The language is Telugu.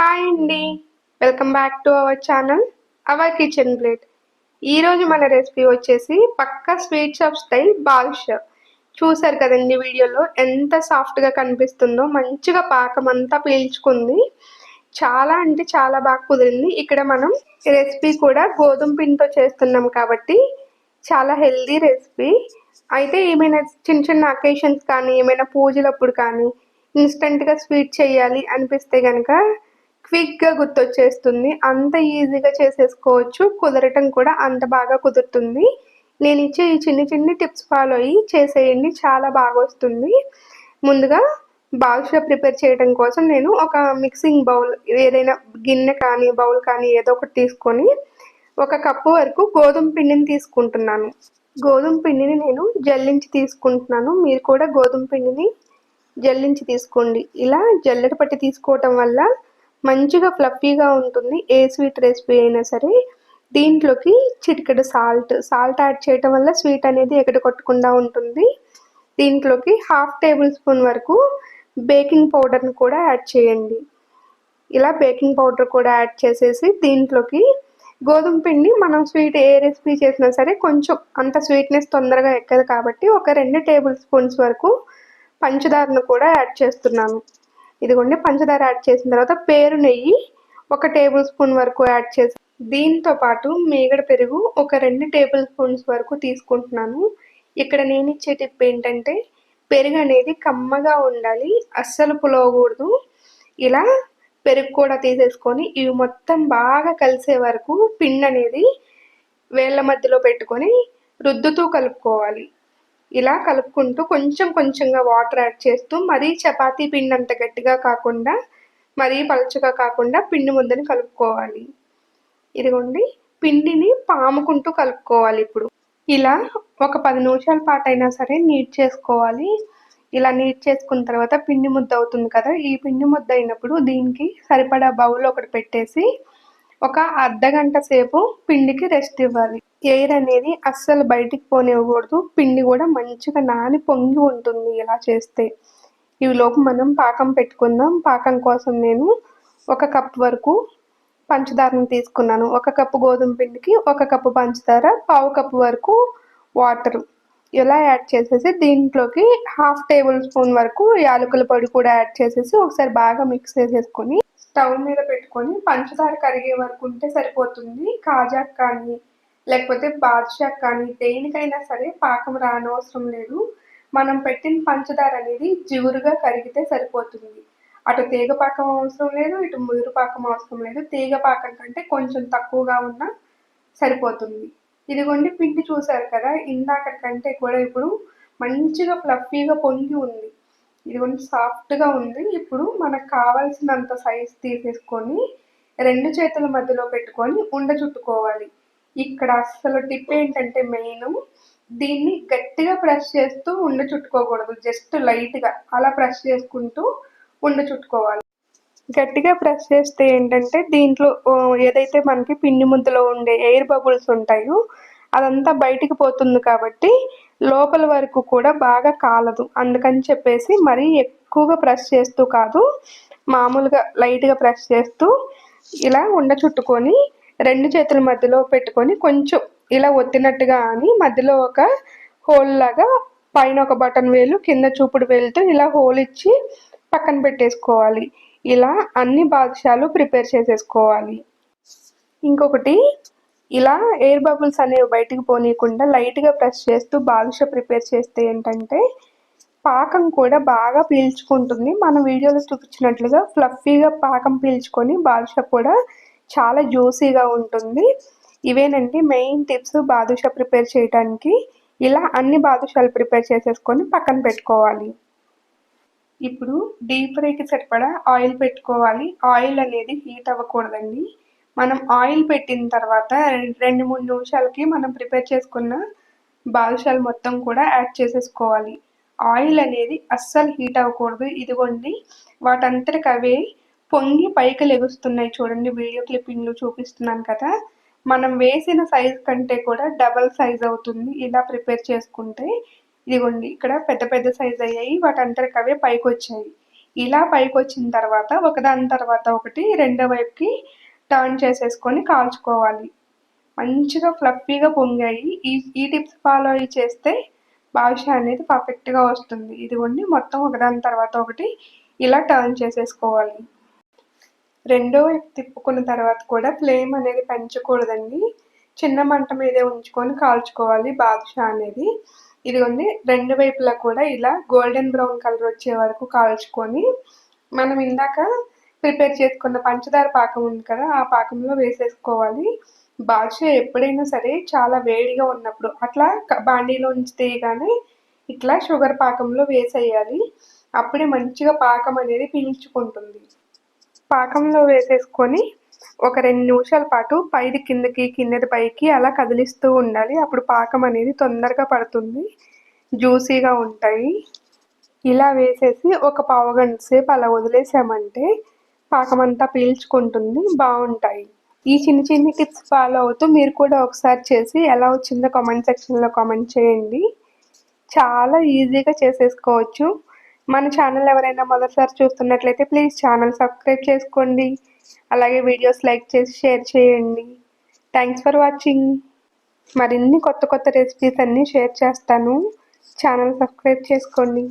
హాయ్ అండి. Welcome back to our channel our kitchen plate ఈరోజు మన రెసిపీ వచ్చేసి పక్కా స్వీట్ షాప్ స్టైల్ బాల్ష చూసారు కదండి వీడియోలో ఎంత సాఫ్ట్గా కనిపిస్తుందో మంచిగా పాకం అంతా పీల్చుకుంది. చాలా అంటే చాలా బాగా కుదిరింది. ఇక్కడ మనం రెసిపీ కూడా గోధుమ పిండితో చేస్తున్నాం కాబట్టి చాలా హెల్దీ రెసిపీ అయితే ఏమైనా చిన్న చిన్న అకేషన్స్ కానీ ఏమైనా పూజలప్పుడు కానీ ఇన్స్టెంట్గా స్వీట్ చేయాలి అనిపిస్తే కనుక క్విక్గా గుర్తొచ్చేస్తుంది. అంత ఈజీగా చేసేసుకోవచ్చు. కుదరటం కూడా అంత బాగా కుదురుతుంది. నేను ఇచ్చే ఈ చిన్ని చిన్ని టిప్స్ ఫాలో అయ్యి చేసేయండి. చాలా బాగా వస్తుంది. ముందుగా బాదుషా ప్రిపేర్ చేయడం కోసం నేను ఒక మిక్సింగ్ బౌల్ ఏదైనా గిన్నె కానీ బౌల్ కానీ ఏదో ఒకటి తీసుకొని ఒక కప్పు వరకు గోధుమ పిండిని తీసుకుంటున్నాను. గోధుమ పిండిని నేను జల్లించి తీసుకుంటున్నాను. మీరు కూడా గోధుమ పిండిని జల్లించి తీసుకోండి. ఇలా జల్లెడ పట్టి తీసుకోవటం వల్ల మంచిగా ఫ్లఫీగా ఉంటుంది ఏ స్వీట్ రెసిపీ అయినా సరే. దీంట్లోకి చిటికెడు సాల్ట్ సాల్ట్ యాడ్ చేయటం వల్ల స్వీట్ అనేది ఎక్కడ కొట్టకుండా ఉంటుంది. దీంట్లోకి హాఫ్ టేబుల్ స్పూన్ వరకు బేకింగ్ పౌడర్ని కూడా యాడ్ చేయండి. ఇలా బేకింగ్ పౌడర్ కూడా యాడ్ చేసేసి దీంట్లోకి గోధుమ పిండి మనం స్వీట్ ఏ రెసిపీ చేసినా సరే కొంచెం అంత స్వీట్నెస్ తొందరగా ఎక్కదు కాబట్టి ఒక రెండు టేబుల్ స్పూన్స్ వరకు పంచదారను కూడా యాడ్ చేస్తున్నాను. ఇదిగోండి పంచదార యాడ్ చేసిన తర్వాత పేరు నెయ్యి ఒక టేబుల్ స్పూన్ వరకు యాడ్ చేసి దీంతో పాటు మేగడ పెరుగు ఒక రెండు టేబుల్ స్పూన్స్ వరకు తీసుకుంటున్నాను. ఇక్కడ నేను ఇచ్చే టిప్ ఏంటంటే పెరుగు అనేది కమ్మగా ఉండాలి అస్సలు పులవకూడదు. ఇలా పెరుగు కూడా తీసేసుకొని ఇవి మొత్తం బాగా కలిసే వరకు పిండి అనేది వేళ్ళ మధ్యలో పెట్టుకొని రుద్దుతూ కలుపుకోవాలి. ఇలా కలుపుకుంటూ కొంచెం కొంచెంగా వాటర్ యాడ్ చేస్తూ మరీ చపాతీ పిండి అంత గట్టిగా కాకుండా మరీ పలుచగా కాకుండా పిండి ముద్దని కలుపుకోవాలి. ఇదిగోండి పిండిని పాముకుంటూ కలుపుకోవాలి ఇప్పుడు. ఇలా ఒక పది నిమిషాల పాటు అయినా సరే నీట్ చేసుకోవాలి. ఇలా నీట్ చేసుకున్న తర్వాత పిండి ముద్ద అవుతుంది కదా ఈ పిండి ముద్ద అయినప్పుడు దీనికి సరిపడా బౌల్ ఒకటి పెట్టేసి ఒక అర్ధ గంట సేపు పిండికి రెస్ట్ ఇవ్వాలి. ఎయిర్ అనేది అస్సలు బయటికి పోనివ్వకూడదు. పిండి కూడా మంచిగా నాని పొంగి ఉంటుంది ఇలా చేస్తే. ఇవి లోపు మనం పాకం పెట్టుకుందాం. పాకం కోసం నేను ఒక కప్ వరకు పంచదారను తీసుకున్నాను. ఒక కప్పు గోధుమ పిండికి ఒక కప్పు పంచదార పావు కప్పు వరకు వాటర్. ఇలా యాడ్ చేసేసి దీంట్లోకి హాఫ్ టేబుల్ స్పూన్ వరకు యాలకుల పొడి కూడా యాడ్ చేసేసి ఒకసారి బాగా మిక్స్ చేసేసుకొని స్టవ్ మీద పెట్టుకొని పంచదార కరిగే వరకు ఉంటే సరిపోతుంది. కాజాక్ కానీ లేకపోతే బాద్షా కానీ దేనికైనా సరే పాకం రానవసరం లేదు. మనం పెట్టిన పంచదార అనేది జిగురుగా కరిగితే సరిపోతుంది. అటు తీగ పాకం అవసరం లేదు ఇటు ముదురు పాకం అవసరం లేదు. తీగ పాకం కంటే కొంచెం తక్కువగా ఉన్నా సరిపోతుంది. ఇదిగోండి పిండి చూసారు కదా ఇందాక కంటే కూడా ఇప్పుడు మంచిగా ఫ్లఫీగా పొంగి ఉంది. ఇదిగోండి సాఫ్ట్గా ఉంది. ఇప్పుడు మనకు కావాల్సినంత సైజ్ తీసేసుకొని రెండు చేతుల మధ్యలో పెట్టుకొని ఉండ చుట్టుకోవాలి. ఇక్కడ అసలు టిప్ ఏంటంటే మెయిన్ దీన్ని గట్టిగా ప్రెస్ చేస్తూ ఉండ చుట్టుకోకూడదు జస్ట్ లైట్గా అలా ప్రెస్ చేసుకుంటూ ఉండ చుట్టుకోవాలి. గట్టిగా ప్రెస్ చేస్తే ఏంటంటే దీంట్లో ఏదైతే మనకి పిండి ముద్దలో ఉండే ఎయిర్ బబుల్స్ ఉంటాయో అదంతా బయటికి పోతుంది కాబట్టి లోపల వరకు కూడా బాగా కాలదు. అందుకని చెప్పేసి మరీ ఎక్కువగా ప్రెస్ చేస్తూ కాదు మామూలుగా లైట్గా ప్రెస్ చేస్తూ ఇలా ఉండ చుట్టుకొని రెండు చేతుల మధ్యలో పెట్టుకొని కొంచెం ఇలా ఒత్తినట్టుగా అని మధ్యలో ఒక హోల్ లాగా పైన ఒక బటన్ వేలు కింద చూపుడు వేలుతో ఇలా హోల్ ఇచ్చి పక్కన పెట్టేసుకోవాలి. ఇలా అన్ని బాదుషాలు ప్రిపేర్ చేసేసుకోవాలి. ఇంకొకటి ఇలా ఎయిర్ బబుల్స్ అనేవి బయటికి పోనీయకుండా లైట్గా ప్రెస్ చేస్తూ బాదుషా ప్రిపేర్ చేస్తే ఏంటంటే పాకం కూడా బాగా పీల్చుకుంటుంది. మన వీడియోలో చూపించినట్లుగా ఫ్లఫీగా పాకం పీల్చుకొని బాదుషా కూడా చాలా జ్యూసీగా ఉంటుంది. ఇవేనండి మెయిన్ టిప్స్ బాదుషా ప్రిపేర్ చేయడానికి ఇలా అన్ని బాదుషాలు ప్రిపేర్ చేసేసుకొని పక్కన పెట్టుకోవాలి. ఇప్పుడు డీప్ ఫ్రైకి సరిపడా ఆయిల్ పెట్టుకోవాలి. ఆయిల్ అనేది హీట్ అవ్వకూడదండి. మనం ఆయిల్ పెట్టిన తర్వాత రెండు మూడు నిమిషాలకి మనం ప్రిపేర్ చేసుకున్న బాదుషాలు మొత్తం కూడా యాడ్ చేసేసుకోవాలి. ఆయిల్ అనేది అస్సలు హీట్ అవ్వకూడదు. ఇదిగోండి వాటంతటికి అవే పొంగి పైకి లెగుస్తున్నాయి. చూడండి వీడియో క్లిప్పింగ్లో చూపిస్తున్నాను కదా. మనం వేసిన సైజ్ కంటే కూడా డబల్ సైజ్ అవుతుంది. ఇలా ప్రిపేర్ చేసుకుంటే ఇదిగోండి ఇక్కడ పెద్ద పెద్ద సైజ్ అయ్యాయి. వాటంతరికి అవే పైకి వచ్చాయి ఇలా పైకి వచ్చిన తర్వాత ఒకదాని తర్వాత ఒకటి రెండో వైపుకి టర్న్ చేసేసుకొని కాల్చుకోవాలి. మంచిగా ఫ్లఫీగా పొంగాయి. ఈ ఈ టిప్స్ ఫాలో అయ్యి చేస్తే బాదుషా అనేది పర్ఫెక్ట్గా వస్తుంది. ఇదిగోండి మొత్తం ఒకదాని తర్వాత ఒకటి ఇలా టర్న్ చేసేసుకోవాలి. రెండో వైపు తిప్పుకున్న తర్వాత కూడా ఫ్లేమ్ అనేది పెంచకూడదండి. చిన్న మంట మీదే ఉంచుకొని కాల్చుకోవాలి బాదుషా అనేది. ఇదిగోండి రెండు వైపులా కూడా ఇలా గోల్డెన్ బ్రౌన్ కలర్ వచ్చే వరకు కాల్చుకొని మనం ఇందాక ప్రిపేర్ చేసుకున్న పంచదార పాకం ఉంది కదా ఆ పాకంలో వేసేసుకోవాలి. బాదుషా ఎప్పుడైనా సరే చాలా వేడిగా ఉన్నప్పుడు అట్లా బాండీలో ఉంచి తీయగానే ఇట్లా షుగర్ పాకంలో వేసేయాలి. అప్పుడే మంచిగా పాకం అనేది పీల్చుకుంటుంది. పాకంలో వేసేసుకొని ఒక రెండు నిమిషాల పాటు పైది కిందకి కిందది పైకి అలా కదిలిస్తూ ఉండాలి. అప్పుడు పాకం అనేది తొందరగా పడుతుంది. జ్యూసీగా ఉంటాయి. ఇలా వేసేసి ఒక పావు గంట సేపు అలా వదిలేసామంటే పాకం అంతా పీల్చుకుంటుంది. బాగుంటాయి. ఈ చిన్న చిన్న టిప్స్ ఫాలో అవుతూ మీరు కూడా ఒకసారి చేసి ఎలా వచ్చిందో కామెంట్ సెక్షన్లో కామెంట్ చేయండి. చాలా ఈజీగా చేసేసుకోవచ్చు. మన ఛానల్ ఎవరైనా మొదటిసారి చూస్తున్నట్లయితే ప్లీజ్ ఛానల్ సబ్స్క్రైబ్ చేసుకోండి. అలాగే వీడియోస్ లైక్ చేసి షేర్ చేయండి. థ్యాంక్స్ ఫర్ వాచింగ్ మరిన్ని కొత్త కొత్త రెసిపీస్ అన్నీ షేర్ చేస్తాను. ఛానల్ సబ్స్క్రైబ్ చేసుకోండి.